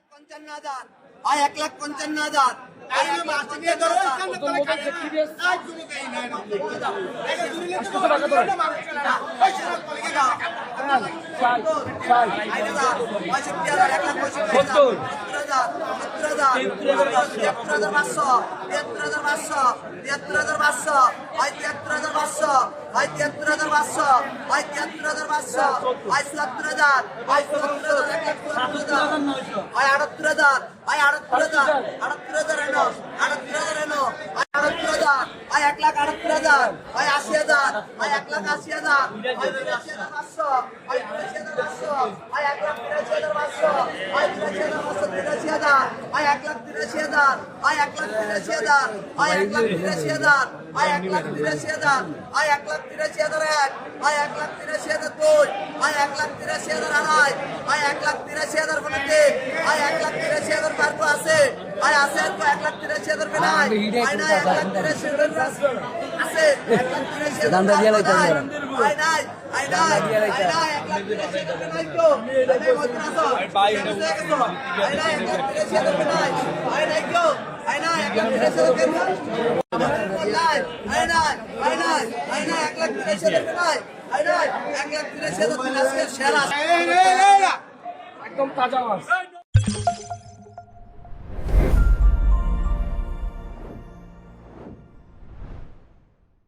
লাখ পঞ্চান্ন হাজার। হয় এক লাখ পঞ্চান্ন হাজার। সত্তর। সত্তর তিয়াত্তর হাজার পাঁচশো তিয়াত্তর হাজার পাঁচশো তিয়াত্তর হাজার পাঁচশো হয় তিয়াত্তর হাজার পাঁচশো হয় তিয়াত্তর হাজার পাঁচশো হয় তিয়াত্তর হাজার পাঁচশো হয় চুয়াত্তর হাজার। হয় হয় আটাত্তর হাজার হয় আটাত্তর হাজার আটাত্তর হাজার এনো আটাত্তর হাজার এনো হয় আটাত্তর হাজার হয় এক লাখ আটাত্তর হাজার হয় আশি হাজার হয় এক লাখ আশি হাজার হয় বিরাশি হাজার পাঁচশো হয় বিরাশি হাজার পাঁচশো হয় এক লাখ বিরাশি হাজার পাঁচশো হয় বিরাশি হাজার পাঁচশো তিরাশি হাজার হয় এক লাখ তিরাশি হাজার হয় এক লাখ তিরাশি হাজার হয় এক লাখ তিরাশি হাজার হয় এক লাখ তিরাশি হাজার হয় এক লাখ তিরাশি হাজার এক হয় এক লাখ তিরাশি হাজার দুই হয় এক লাখ তিরাশি হাজার আড়াই হয় এক লাখ তিরাশি হাজার কোনো তিন হয় এক লাখ তিরাশি হাজার পার্ক আছে হয় আছে আর এক লাখ তিরাশি হাজার বেনাই হয় না এক লাখ তিরাশি হাজার আছে এক লাখ তিরাশি হাজার লাইতে নাই। নাই হয় নাই এক লাখ তিরাশি হাজার বেনাই তো হয় নাই হয় নাই এক লাখ তিরাশি হাজার বেনাই হয় নাই কেউ হয় নাই এক লাখ তিরাশি হাজার হয় নাই হয় নাই হয় নাই এক লাখ তিরাশি হাজার হয় নাই এক লাখ তিরাশি হাজার বেনাই আজকে সেরা একদম তাজা মাছ।